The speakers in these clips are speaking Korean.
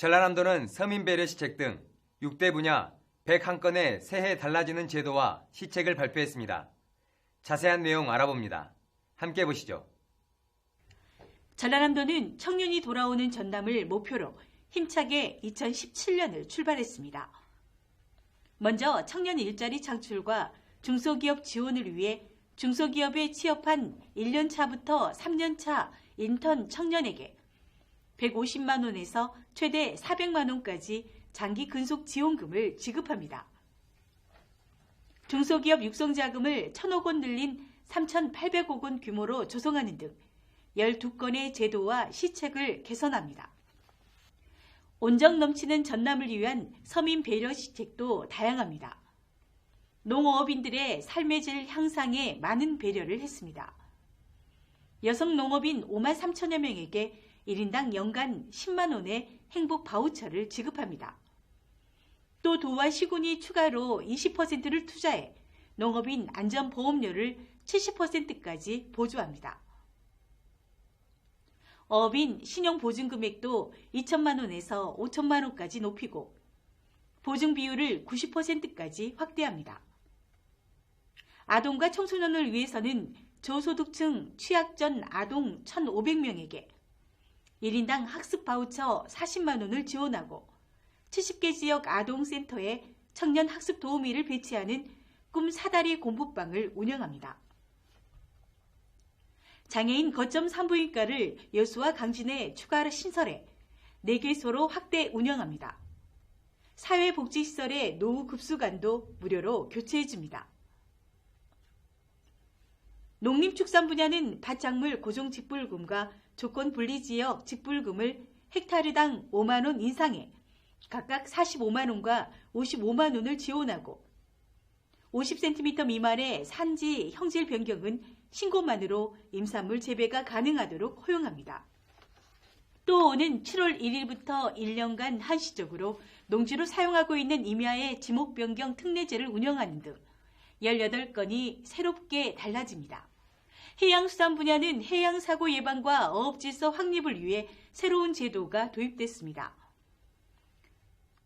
전라남도는 서민 배려 시책 등 6대 분야 101건의 새해 달라지는 제도와 시책을 발표했습니다. 자세한 내용 알아봅니다. 함께 보시죠. 전라남도는 청년이 돌아오는 전남을 목표로 힘차게 2017년을 출발했습니다. 먼저 청년 일자리 창출과 중소기업 지원을 위해 중소기업에 취업한 1년차부터 3년차 인턴 청년에게 150만 원에서 최대 400만 원까지 장기 근속 지원금을 지급합니다. 중소기업 육성 자금을 1천억 원 늘린 3,800억 원 규모로 조성하는 등 12건의 제도와 시책을 개선합니다. 온정 넘치는 전남을 위한 서민 배려 시책도 다양합니다. 농업인들의 삶의 질 향상에 많은 배려를 했습니다. 여성 농업인 5만 3천여 명에게 1인당 연간 10만 원의 행복 바우처를 지급합니다. 또 도와 시군이 추가로 20%를 투자해 농업인 안전보험료를 70%까지 보조합니다. 어업인 신용보증금액도 2천만 원에서 5천만 원까지 높이고 보증 비율을 90%까지 확대합니다. 아동과 청소년을 위해서는 저소득층 취약전 아동 1,500명에게 1인당 학습 바우처 40만 원을 지원하고 70개 지역 아동센터에 청년 학습 도우미를 배치하는 꿈 사다리 공부방을 운영합니다. 장애인 거점 산부인과를 여수와 강진에 추가 신설해 4개소로 확대 운영합니다. 사회복지시설의 노후 급수관도 무료로 교체해줍니다. 농림축산 분야는 밭작물 고정직불금과 조건 분리지역 직불금을 헥타르당 5만원 인상해 각각 45만원과 55만원을 지원하고 50cm 미만의 산지 형질 변경은 신고만으로 임산물 재배가 가능하도록 허용합니다. 또 오는 7월 1일부터 1년간 한시적으로 농지로 사용하고 있는 임야의 지목 변경 특례제를 운영하는 등 18건이 새롭게 달라집니다. 해양수산 분야는 해양사고 예방과 어업질서 확립을 위해 새로운 제도가 도입됐습니다.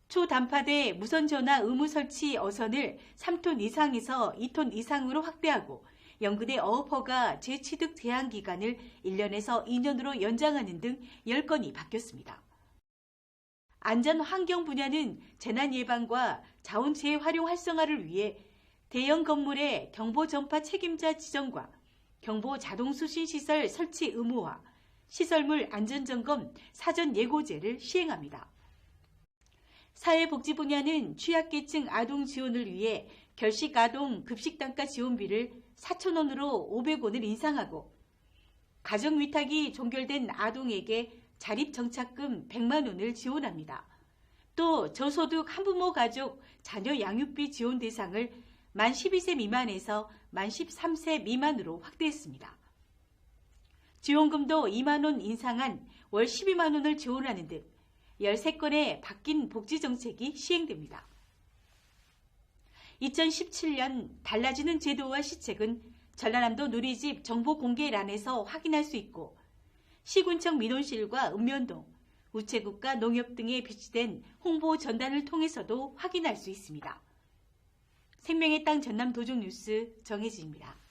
초단파대 무선전화 의무 설치 어선을 3톤 이상에서 2톤 이상으로 확대하고 연근의 어업허가 재취득 제한 기간을 1년에서 2년으로 연장하는 등 10건이 바뀌었습니다. 안전 환경 분야는 재난 예방과 자원 재활용 활성화를 위해 대형 건물의 경보 전파 책임자 지정과 경보 자동 수신 시설 설치 의무화, 시설물 안전점검 사전 예고제를 시행합니다. 사회복지 분야는 취약계층 아동 지원을 위해 결식 아동 급식 단가 지원비를 4천원으로 500원을 인상하고 가정 위탁이 종결된 아동에게 자립정착금 100만 원을 지원합니다. 또 저소득 한부모 가족 자녀 양육비 지원 대상을 만 12세 미만에서 만 13세 미만으로 확대했습니다. 지원금도 2만원 인상한 월 12만원을 지원하는 등 13건의 바뀐 복지정책이 시행됩니다. 2017년 달라지는 제도와 시책은 전라남도 누리집 정보 공개란에서 확인할 수 있고 시군청 민원실과 읍면동, 우체국과 농협 등에 비치된 홍보 전단을 통해서도 확인할 수 있습니다. 생명의 땅 전남 도적 뉴스 정혜지입니다.